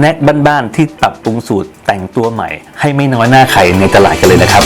แน็คบ้านๆที่ปรับปรุงสูตรแต่งตัวใหม่ ให้ไม่น้อยหน้าใครในตลาดกันเลยนะครับ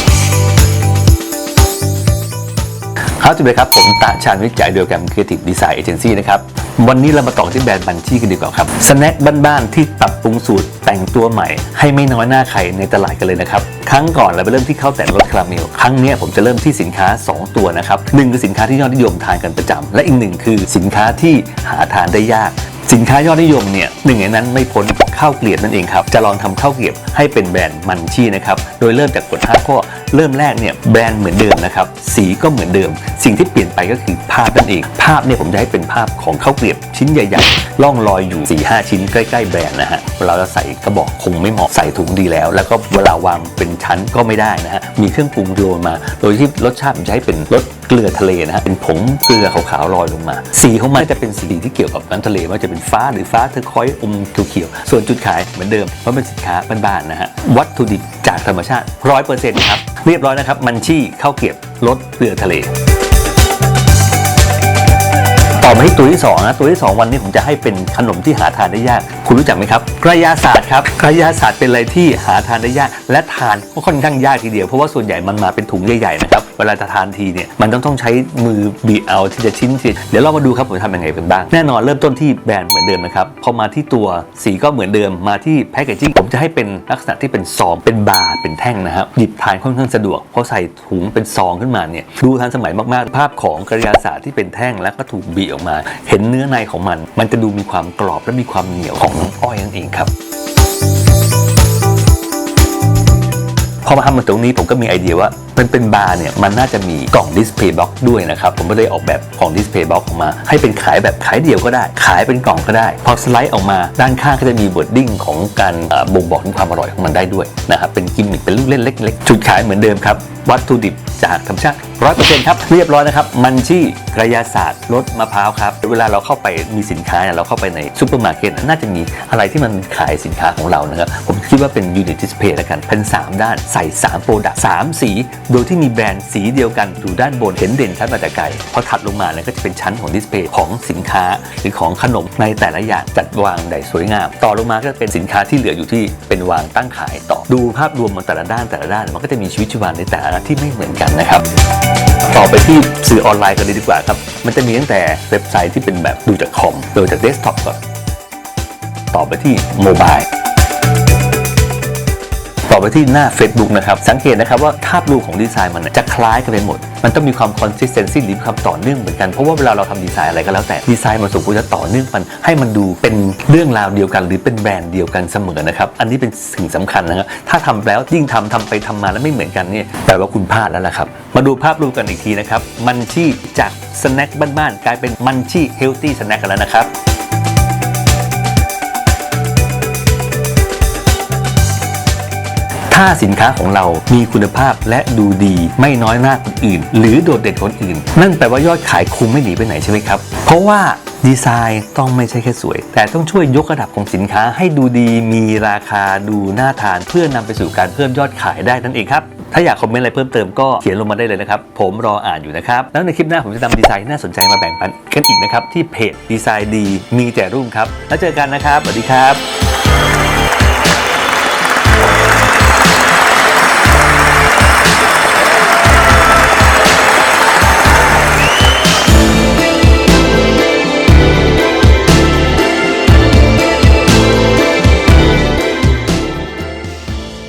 ครับสวัสดีครับ ผมตาชาญวิจัยเดียวกับ Creative Design Agency นะครับ วันนี้เรามาต่อที่แบรนด์บัญชีกันดีกว่าครับสแน็คบ้านๆที่ปรับปรุงสูตรแต่งตัวใหม่ ให้ไม่น้อยหน้าใครในตลาดกันเลยนะครับ ครั้งก่อนเราไปเริ่มที่ข้าวแต่งรสคาราเมล ครั้งนี้ผมจะเริ่มที่สินค้า 2 ตัวนะครับหนึ่งคือสินค้าที่ยอดนิยมทานกันประจำและอีกหนึ่งคือสินค้าที่หาทานได้ยาก สินค้ายอดนิยมเนี่ยหนึ่งในนั้นไม่พ้นข้าวเกลียบนั่นเองครับ จะลองทำข้าวเกลียบให้เป็นแบรนด์มันชี่นะครับ โดยเริ่มจากกฎ5ข้อเริ่มแรกเนี่ยแบรนด์เหมือนเดิมนะครับ สีก็เหมือนเดิม สิ่งที่เปลี่ยนไปก็คือภาพนั่นเอง ภาพเนี่ยผมจะให้เป็นภาพของข้าวเกลียบชิ้นใหญ่ๆล่องลอยอยู่4 5ชิ้นใกล้ๆแบรนด์นะฮะเวลาเราใส่กระบอกคงไม่เหมาะใส่ถุงดีแล้ว แล้วก็เวลาวางเป็นชั้นก็ไม่ได้นะฮะมีเครื่องปรุงโรยมา โดยที่รสชาติผมจะให้เป็นรส เกลือทะเลนะฮะเป็นผงเกลือขาวๆลอยลงมา สีของมันจะเป็นสีที่เกี่ยวกับน้ำทะเลม่ว่าจะเป็นฟ้าหรือฟ้าเทอร์คอยส์อมเขียวๆส่วนจุดขายเหมือนเดิมเพราะเป็นสินค้าบ้านๆนะฮะวัตถุดิบจากธรรมชาติ100%ครับเรียบร้อยนะครับมันชี่ข้าวเกรียบรสเกลือทะเล มาที่ตัวที่2นะตัวที่ 2 วันนี้ผมจะให้เป็นขนมที่หาทานได้ยาก คุณรู้จักไหมครับกระยาศาสตร์ครับกระยาศาสตร์เป็นอะไรที่หาทานได้ยาก และทานก็ค่อนข้างยากทีเดียวเพราะว่าส่วนใหญ่มันมาเป็นถุงใหญ่ๆนะครับเวลาจะทานทีเนี่ยมันต้องต้องใช้มือบีเอาที่จะชิ้นทีเดี๋ยวเรามาดูครับผมทำยังไงกันบ้างแน่นอนเริ่มต้นที่แบรนด์เหมือนเดิมนะครับพอมาที่ตัวสีก็เหมือนเดิมมาที่แพคเกจิ้งผมจะให้เป็นลักษณะที่เป็นซองเป็นบาร์เป็นแท่งนะครับหยิบทานค่อนข้างสะดวกเพราะใส่ถุงเป็นซองขึ้นมาเนี่ยดูทันสมัยมากๆ ภาพของกระยาศาสตร์ที่เป็นแท่งแล้วก็ถูกบีออกมา เห็นเนื้อในของมัน มันจะดูมีความกรอบและมีความเหนียวของน้ำอ้อยนั่นเองครับพอมาทำมาตรงนี้ผมก็มีไอเดียว่ามันเป็นบาร์เนี่ยมันน่าจะมีกล่องดิสเพย์บ็อกด้วยนะครับ ผมก็เลยออกแบบกล่องดิสเพย์บ็อกออกมา ให้เป็นขายแบบขายเดี่ยวก็ได้ ขายเป็นกล่องก็ได้ พอสไลด์ออกมาด้านข้างก็จะมีบอร์ดดิ้งของการบ่งบอกถึงความอร่อยของมันได้ด้วยนะครับเป็นกิมมิคเป็นลูกเล่นเล็ก ๆ จุดขายเหมือนเดิมครับวัตถุดิบจากธรรมชาติร้อยเปอร์เซ็นต์ครับเรียบร้อยนะครับมันชี่กระยาศาสตร์รสมะพร้าวครับเวลาเราเข้าไปมีสินค้าเนี่ยเราเข้าไปในซูเปอร์มาร์เก็ตน่าจะมีอะไรที่มันขายสินค้าของเรานะครับผมคิดว่าเป็นยูนิตดิสเพย์แล้วกันเป็น 3 ด้านใส่3โปรดักต์3สี โดยที่มีแบรนด์สีเดียวกันอยู่ด้านบนเห็นเด่นชัดมาแต่ไกลพอถัดลงมาเนี่ยก็จะเป็นชั้นของดิสเพย์ของสินค้าหรือของขนมในแต่ละอย่างจัดวางได้สวยงาม ต่อลงมาก็เป็นสินค้าที่เหลืออยู่ที่เป็นวางตั้งขายต่อดูภาพรวมของแต่ละด้านแต่ละด้าน มันก็จะมีชีวิตชีวาในแต่ละที่ไม่เหมือนกันนะครับ ต่อไปที่สื่อออนไลน์กันเลยดีกว่าครับ มันจะมีตั้งแต่เว็บไซต์ที่เป็นแบบดูจากคอมดูจากเดสก์ท็อปก่อน ต่อไปที่โมบาย ต่อไปที่หน้า Facebook นะครับ สังเกตนะครับว่าภาพรวมของดีไซน์มันจะคล้ายกันไปหมด มันต้องมีความ consistency หรือความต่อเนื่องเหมือนกัน เพราะว่าเวลาเราทำดีไซน์อะไรก็แล้วแต่ดีไซน์มันสมควรจะต่อเนื่องมันให้มันดูเป็นเรื่องราวเดียวกัน หรือเป็นแบรนด์เดียวกันเสมอนะครับ อันนี้เป็นสิ่งสำคัญนะครับถ้าทำแล้วยิ่งทำทำไปทำมาแล้วไม่เหมือนกันเนี่ยแปลว่าคุณพลาดแล้วล่ะครับ มาดูภาพรวมกันอีกทีนะครับมันชี่จากสแน็คบ้านๆกลายเป็นมันชี่เฮลตี้สแน็คกันแล้วนะครับ ถ้าสินค้าของเรามีคุณภาพและดูดีไม่น้อยหน้าคนอื่น หรือโดดเด่นคนอื่น นั่นแปลว่ายอดขายคงไม่หนีไปไหนใช่ไหมครับ เพราะว่าดีไซน์ต้องไม่ใช่แค่สวย แต่ต้องช่วยยกระดับของสินค้าให้ดูดี มีราคาดูน่าทานเพื่อนำไปสู่การเพิ่มยอดขายได้นั่นเองครับ ถ้าอยากคอมเมนต์อะไรเพิ่มเติมก็เขียนลงมาได้เลยนะครับ ผมรออ่านอยู่นะครับ แล้วในคลิปหน้าผมจะนำดีไซน์ที่น่าสนใจมาแบ่งปันกันอีกนะครับ ที่เพจดีไซน์ดีมีแต่รุ่งครับ แล้วเจอกันนะครับสวัสดีครับ